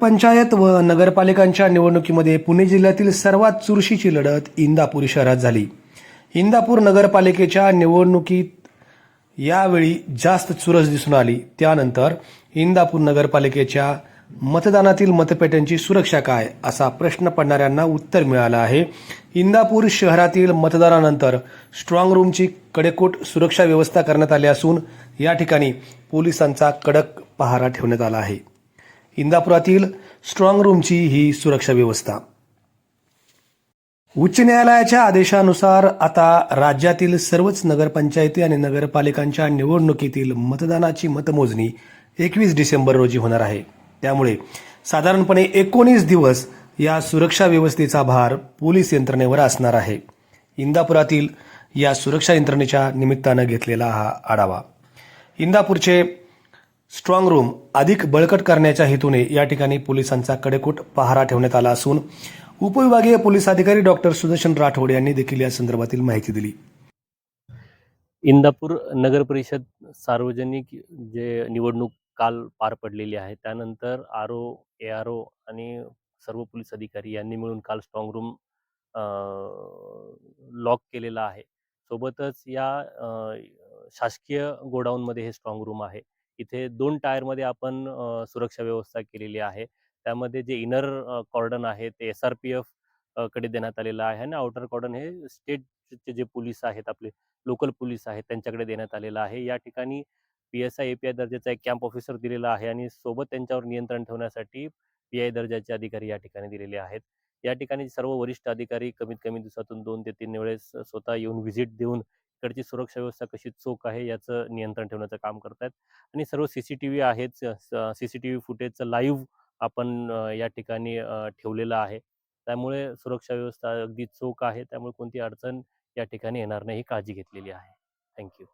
पंचायत व नगरपालिकांच्या निवडणुकीमध्ये पुणे जिल्ह्यातील सर्वात चुरशीची लढत इंदापूर शहरात झाली. इंदापूर नगरपालिकेच्या निवडणुकीत यावेळी जास्त चुरस दिसून आली. त्यानंतर इंदापूर नगरपालिकेच्या मतदानातील मतपेट्यांची सुरक्षा काय असा प्रश्न पडणाऱ्यांना उत्तर मिळालं आहे. इंदापूर शहरातील मतदानानंतर स्ट्रॉंग रूमची कडेकोट सुरक्षा व्यवस्था करण्यात आली असून या ठिकाणी पोलिसांचा कडक पहारा ठेवण्यात आला आहे. इंदापुरातील स्ट्रॉंग रूमची ही सुरक्षा व्यवस्था. उच्च न्यायालयाच्या आदेशानुसार आता राज्यातील सर्वच नगरपंचायती आणि नगरपालिकांच्या निवडणुकीतील मतदानाची मतमोजणी एकवीस डिसेंबर रोजी होणार आहे. त्यामुळे साधारणपणे एकोणीस दिवस या सुरक्षा व्यवस्थेचा भार पोलीस यंत्रणेवर असणार आहे. इंदापुरातील या सुरक्षा यंत्रणेच्या निमित्तानं घेतलेला हा आढावा. इंदापूरचे स्ट्रॉंग रूम अधिक बळकट करण्याच्या हेतूने या ठिकाणी पोलिसांचा कडेकोट पहारा ठेवण्यात आला असून उपविभागीय पोलीस अधिकारी डॉक्टर सुदर्शन राठोड यांनी देखील या संदर्भातील माहिती दिली. इंदापूर नगर परिषद सार्वजनिक जे निवडणूक काल पार पडलेली आहे त्यानंतर R O A R O आणि सर्व पोलीस अधिकारी यांनी मिळून काल स्ट्रॉंग रूम लॉक केलेला आहे. सोबतच या शासकीय गोडाऊनमध्ये हे स्ट्रॉंग रूम आहे. इथे दोन टायरमध्ये आपण सुरक्षा व्यवस्था केलेली आहे. त्यामध्ये जे इनर कॉर्डन आहे ते एस आर पी एफकडे देण्यात आलेलं आहे आणि आउटर कॉर्डन हे स्टेटचे जे पोलीस आहेत आपले लोकल पोलीस आहेत त्यांच्याकडे देण्यात आलेलं आहे. या ठिकाणी P S I A P I दर्जाचा एक कॅम्प ऑफिसर दिलेला आहे आणि सोबत त्यांच्यावर नियंत्रण ठेवण्यासाठी पी आय दर्जाचे अधिकारी या ठिकाणी दिलेले आहेत. या ठिकाणी सर्व वरिष्ठ अधिकारी कमीत कमी दिवसातून दोन ते तीन वेळेस स्वतः येऊन व्हिजिट देऊन इकडची सुरक्षा व्यवस्था कशी चोख आहे याचं नियंत्रण ठेवण्याचं काम करतायत. आणि सर्व सी सी टी व्ही आहेत सी सी टी व्ही फुटेजचं लाईव्ह आपण या ठिकाणी ठेवलेलं आहे. त्यामुळे सुरक्षा व्यवस्था अगदी चोख आहे. त्यामुळे कोणती अडचण या ठिकाणी येणार नाही ही काळजी घेतलेली आहे. थँक्यू